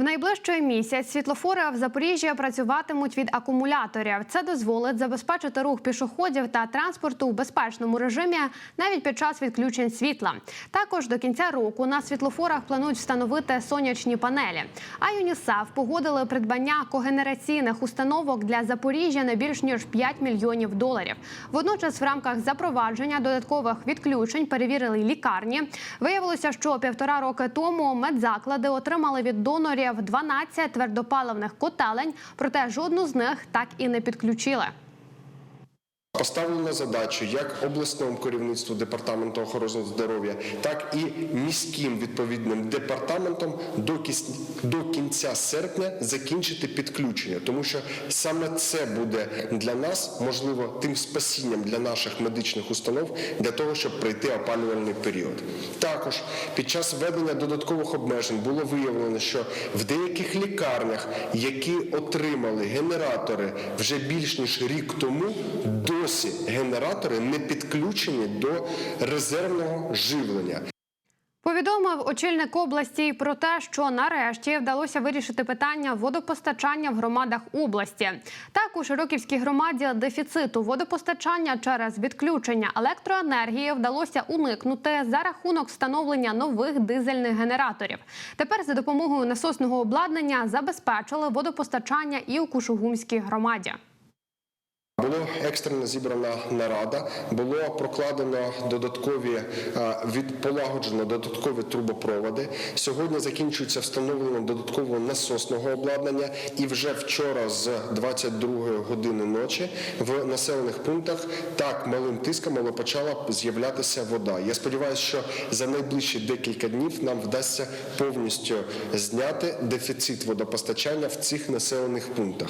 В найближчий місяць світлофори в Запоріжжі працюватимуть від акумуляторів. Це дозволить забезпечити рух пішоходів та транспорту у безпечному режимі навіть під час відключень світла. Також до кінця року на світлофорах планують встановити сонячні панелі. А ЮНІСЕФ погодили придбання когенераційних установок для Запоріжжя на більш ніж 5 мільйонів доларів. Водночас, в рамках запровадження додаткових відключень перевірили лікарні. Виявилося, що півтора роки тому медзаклади отримали від донорів 12 твердопаливних котелень, проте жодну з них так і не підключили. Поставлена задачу як обласному керівництву департаменту охорони здоров'я, так і міським відповідним департаментом до до кінця серпня закінчити підключення, тому що саме це буде для нас можливо тим спасінням для наших медичних установ для того, щоб пройти опалювальний період. Також під час введення додаткових обмежень було виявлено, що в деяких лікарнях, які отримали генератори вже більш ніж рік тому, досі генератори не підключені до резервного живлення. Повідомив очільник області про те, що нарешті вдалося вирішити питання водопостачання в громадах області. Так у Широківській громаді дефіциту водопостачання через відключення електроенергії вдалося уникнути за рахунок встановлення нових дизельних генераторів. Тепер за допомогою насосного обладнання забезпечили водопостачання і у Кушугумській громаді. Було екстрено зібрана нарада, було прокладено додаткові е, від полагоджено додаткові трубопроводи. Сьогодні закінчується встановлення додаткового насосного обладнання, і вже вчора з 22 години ночі в населених пунктах так малим тиском але почала з'являтися вода. Я сподіваюся, що за найближчі декілька днів нам вдасться повністю зняти дефіцит водопостачання в цих населених пунктах.